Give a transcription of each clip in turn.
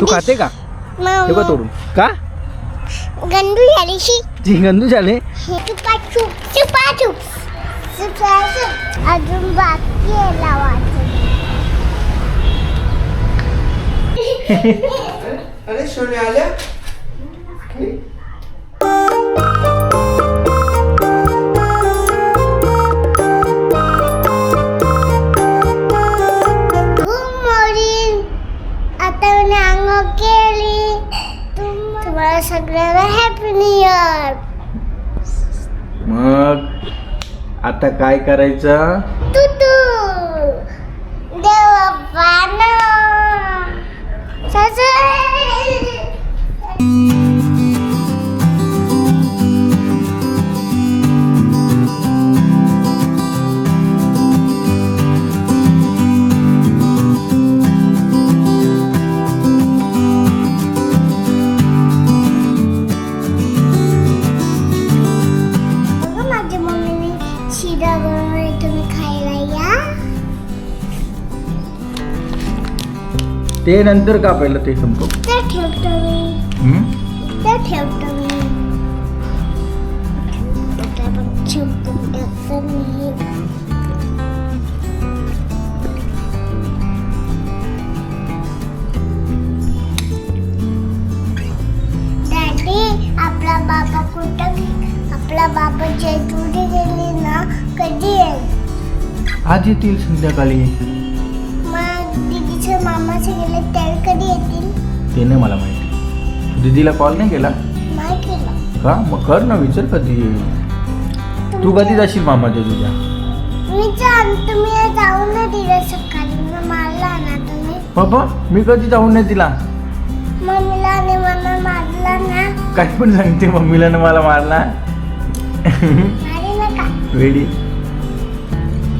तू खाते का? हे तोडून. का? गंदू झालीशी ती गंदू झाले. चुप चुप चुप. अजून बाकी आहे लावायचं. अरे सोने आल्या? आता काय करायचं? ते नंतर का पहिलं ते संपव ते ठेवतो मी हम्म? ते ठेवतो मी आता आपण संपून टाकतो मी डॅडी आपला बाबा कुठं आपला बाबा जयपुरी गेली ना कधी येईल आज येतील संध्याकाळी गेले त्यावेळी कधी येतील? ते नाही मला माहिती दीदीला कॉल नाही केला? नाही केलं. का मग कर ना विचार कधी येईल. तू कधी जाशील मामाच्या तुझ्या? मी तुम्ही जाऊ ना दिलं सकाळी. मग मारला ना तुम्ही. बाबा मी कधी जाऊन नाही तिला? मम्मीला आणि मला मारला ना. काय पण सांगते मम्मीला ना मला मारला. वेडी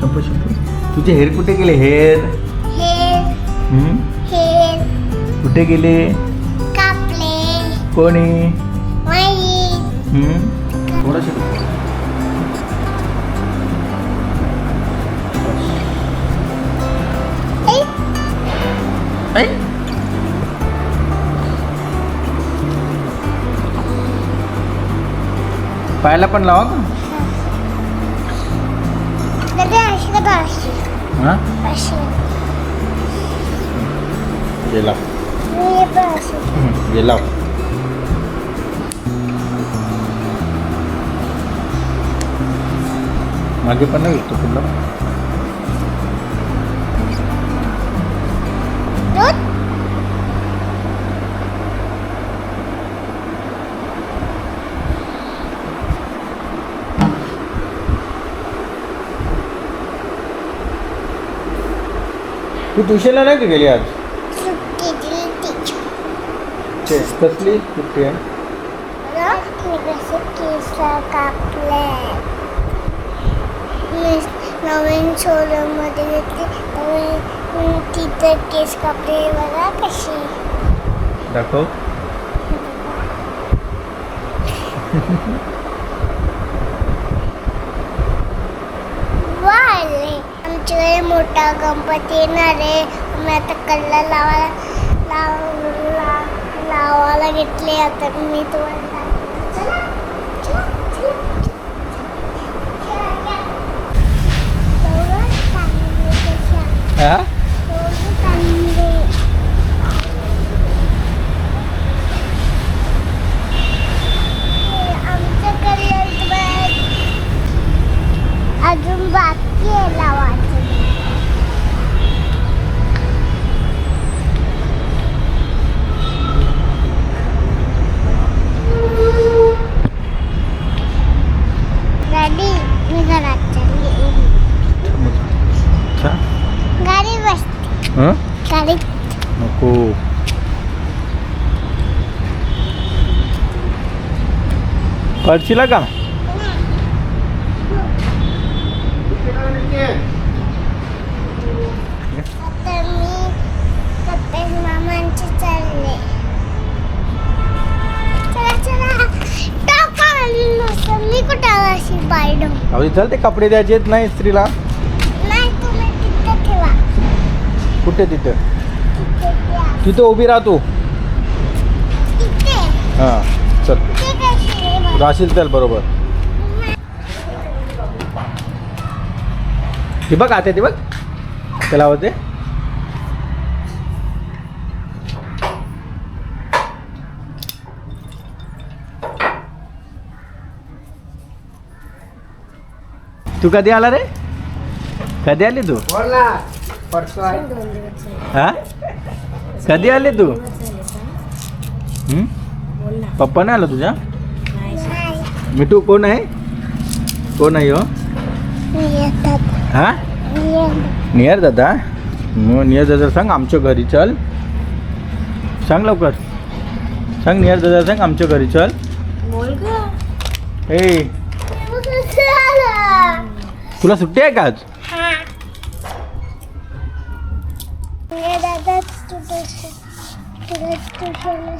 शंभू शंभू. तुझे हेअर कुठे गेले? हेअर हे कुठे गेले? कापले. कोणी? माहीत हम्म? थोडंसं ए, ऐ. पायाला पण लावा का? हा. अशी हे लाव मी हे पण अशी हम्म, हे लाव मागे पण नाही विकतो फुलं दूध तू ट्युशनला नाही का गेली आज सुट्टी दिली टीचर नवीन शोरूममध्ये घेतली नवीन तिथं केस बघा कशी दाखव वाले आमच्याकडे मोठा गणपती येणार आहे मी आता कल्ला लावायला लाव ला- लावायला घेतले आता मी तुम्हाला हा एवढं चांगले. हे आमच्याकडे बघ. अजून बाकी आहे लावायचं गाडी मी घरात चालली अच्छा गाडी बस हं? नको पडशीला का चला ते कपडे द्यायचे नाही स्त्रीला नाही तुम्ही तिथं ठेवा कुठे तिथं? तिथे उभी राहतो हां चल. ते. राशील चल बरोबर. हे बघ आता ते बघ. त्याला होते तू कधी आला रे? कधी आली तू? हा? कधी आली तू? हं? पप्पा नाही आला तुझ्या? नाही. मिठू कोण आहे? कोण आहे हो. हा. नियर दादा. मग नियर दादा सांग आमच्या घरी चल. सांग लवकर. सांग नियर दादा सांग आमच्या घरी चल. ए. तुला सुट्टी आहे का आज?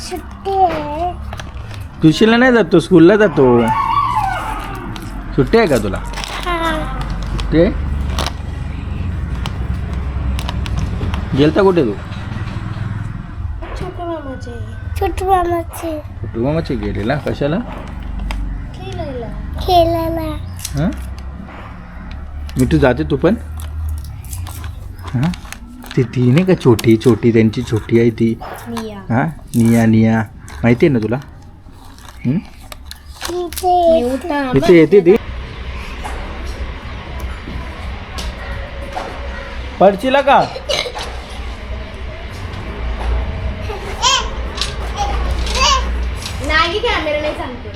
सुट्टी आहे ट्युशनला नाही जातो स्कूलला जातो. सुट्टी आहे का तुला? हा. सुट्टी आहे? गेलता कुठे तू? छोटू मामाचे छोटू मामाचे तू मामाचे गेलेला? कशाला? खेळायला हां? मिठू जाते तू पण? हां? ती ती नाही का छोटी छोटी त्यांची छोटी आहे ती. हां? निया निया. माहिती आहे ना तुला? हं? तिथे इथे येते. ती. पडशीला का? नाही कॅमेरा नाही सांगते.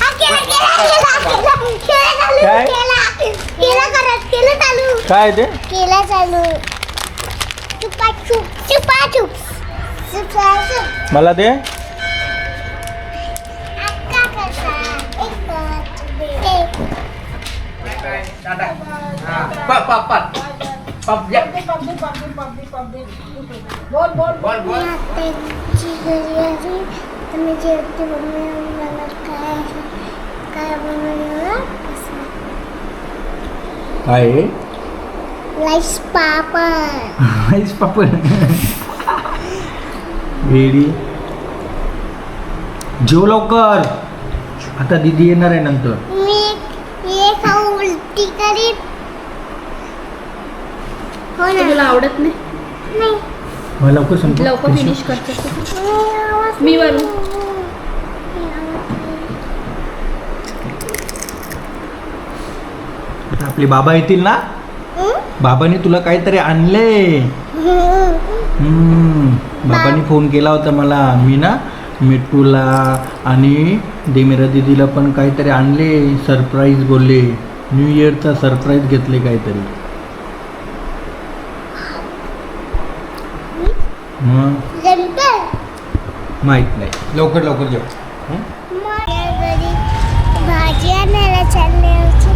हा, केला, केला, केला, केला, केला चालू, काय? केला. केला करत, केला चालू, काय ते? केला चालू. चुपाचूप, चुपाचूप. चुपाचूप. मला दे अक्का कसा, एक, एक. मी आत्याची घरी आली तर मी जेवते मम्मी मला काय लाईस पापड आईस पापड वेडी जेव लवकर. आता दीदी येणार आहे नंतर. मी हे खाऊ उलटी करीत हो ना. तुला आवडत नाही? नाही. मग लवकर संपव. लवकर फिनिश करते मी आता आपले बाबा येतील ना? बाबांनी तुला काहीतरी आणले. बाबांनी फोन केला होता मला. मी ना मिट्टूला आणि देमेरा दीदीला पण काहीतरी आणले. सरप्राईज बोलले. न्यू इयरचा सरप्राईज घेतले काहीतरी. माहीत नाही. लवकर लवकर जेव. भाजी आणायला चालले होते.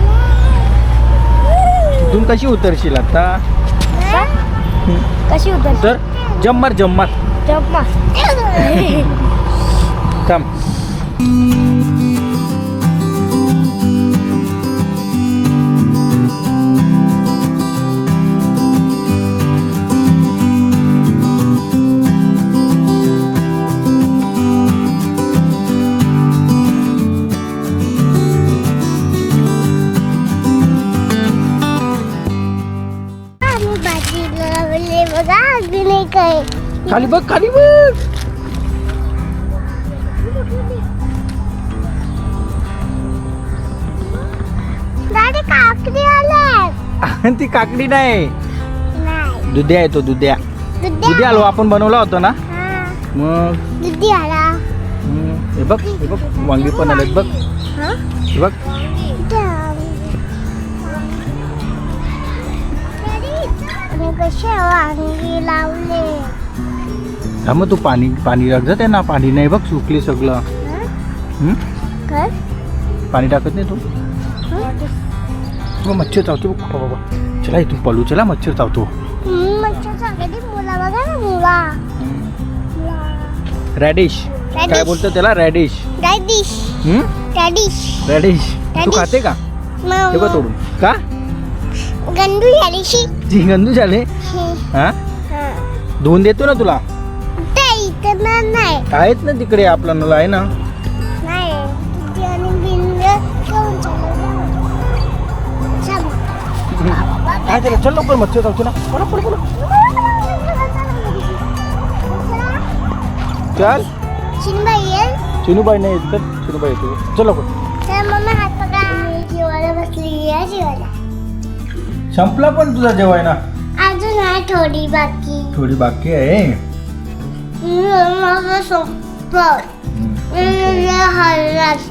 ना. तिथून कशी उतरशील आता? कशी उतर तर जम्मर जम्मर जप थांब बघ खाली बघ. ती काकडी नाही. दुध्या आहे तो दुध्या. दुधी दुधी हलवा आपण बनवला होता ना? मग? हे बघ हे बघ वांगी पण आलेत बघ. हा? बघ. कसे वांगी लावले? हा मग तू पाणी पाणी टाकत आहे ना पाणी नाही बघ सुकले सगळं. हा? काय? पाणी टाकत नाही तू? बघ मच्छर चावतो बघ बाबा बाबा. चला इथून पळू चला मच्छर चावतो. हम्म, मच्छर सांगते मुला बघा ना मुला. मुला. रॅडिश काय Radish. बोलतो त्याला? रॅडिश डॅडिश डॅडिश रॅडिश तू Radish. खाते का? ते बघ तोडून. का? गंदू झालीशी जी गंदू झाले? हा. धुवून देतो ना तुला. नाही. आहेत ना तिकडे आपला नळ आहे ना? नाही किती आणि बिंद घेऊन चालू. काय त्याला चल लवकर मच्छी जाऊ ना बोला बोला बोला चल. शिनबाई येईल चिनूबाई नाही येत तर चिनूबाई येते. चल लवकर. तर मम्मी हात पकडा. मी जेवायला बसली आहे जेवायला. संपला पण तुझा जेवाय ना अजून आहे थोडी बाकी. थोडी बाकी आहे. माझं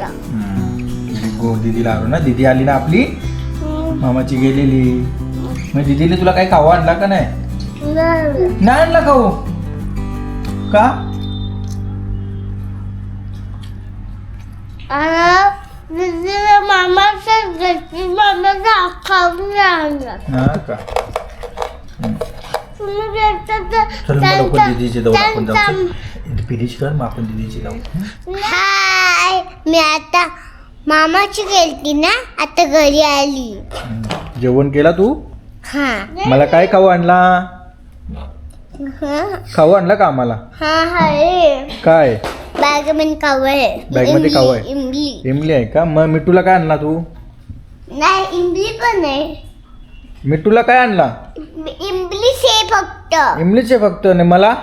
हम्म. गो दीदीला आलो ना? दीदी आली ना आपली? मामाची गेलेली. मग दीदीने तुला काही खाऊ आणला का नाही. नाही. आणला खाऊ? का? मामाच्या घरची मामाचा खाऊन आणला. का? चल मग लवकर त्यांचा- दीदीचे जाऊ आपण त्यांचा- जाऊ. फिनिश कर मग आपण दीदीचे जाऊ. हाय मी आता मामाची गेलती ना आता घरी आली. जेवण केला तू? हा. मला काय खाऊ आणला? हा. खाऊ आणला का आम्हाला? हा हाय. काय? बॅगमध्ये काव आहे. Bag मध्ये आहे? इमली- इमली. इमली आहे का? मग मिठूला काय आणला तू? नाही इमली पण आहे. मिठूला काय आणला? इमलीच आहे फक्त. इमलीचे फक्त. आणि मला?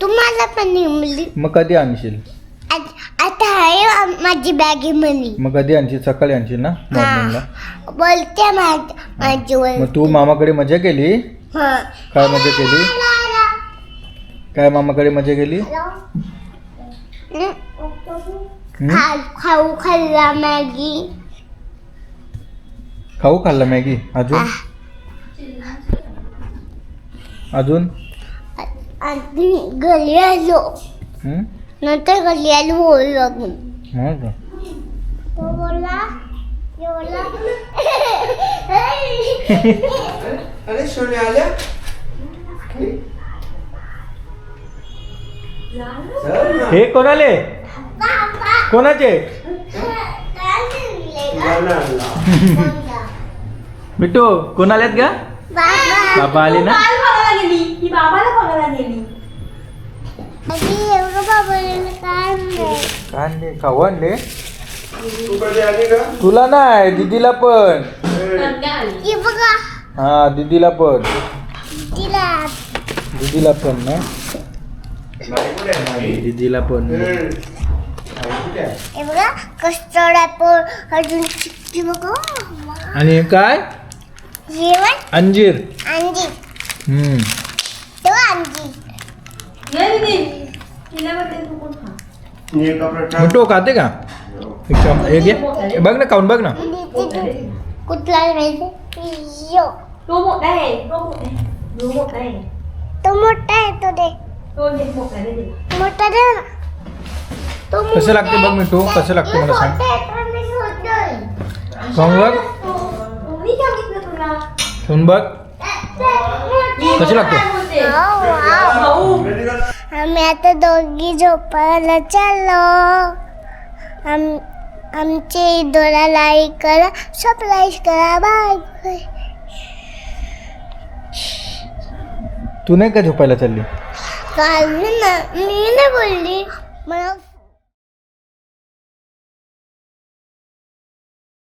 तुम्हाला पण इमली. मग कधी आणशील? आत- आता आहे माझी बॅगी मध्ये मग कधी आणशील? सकाळी आणशील ना? मॉर्निंगला बोलते माझ- माझी मग तू मामाकडे मजा केली? हा. काय मजा केली? काय मामाकडे मजा केली? खाऊ खाल्ला मॅगी. खाऊ खाल्ला मॅगी. अजून? अजून? घरी आलो. हम्म? नंतर घरी आलो बोल लागून. हा का? तो बोलला तो बोलला अरे सोने आल्या? चल ना. हे कोणाले? बाबा. कोणाचे? गाणं आणला. मिठू कोणालेत का बाबा. आले ना? ही आणले खाऊ आणले. तू कधी आली का तुला नाही दीदीला पण. हे बघा. हा दीदीला पण. दीदीला. पण ना? दीदीला पण कस्टर्ड ऍपल अजून आणि काय? जेवण अंजीर. अंजी हम्म. तो अंजी नाही दीदी तिला बघते तू कोण खा. मी एका प्रकार मिठू खाते का? एक चम- हे घे. हे बघ ना खाऊन बघ ना. कुठला घ्यायचा यो. तो मोठा आहे तो मोठा आहे. तो मोठा आहे. तो मोठा आहे तो दे. तो दे मोठा आहे मोठा दे ना. तो कसं मोठा लागते बघ आहे. मिठू कसं लागते हे मला सांग. छोटं आहे, पण मी खाऊन बघ? सांगितलं खाऊन बघ. कशी लागते? आम्ही आता दोघी झोपायला चाललो आम आमचे इडोला लाईक करा सबस्क्राईब करा बाय बाय तू नाही का झोपायला चालली काल मी ना मी नाही बोलली मला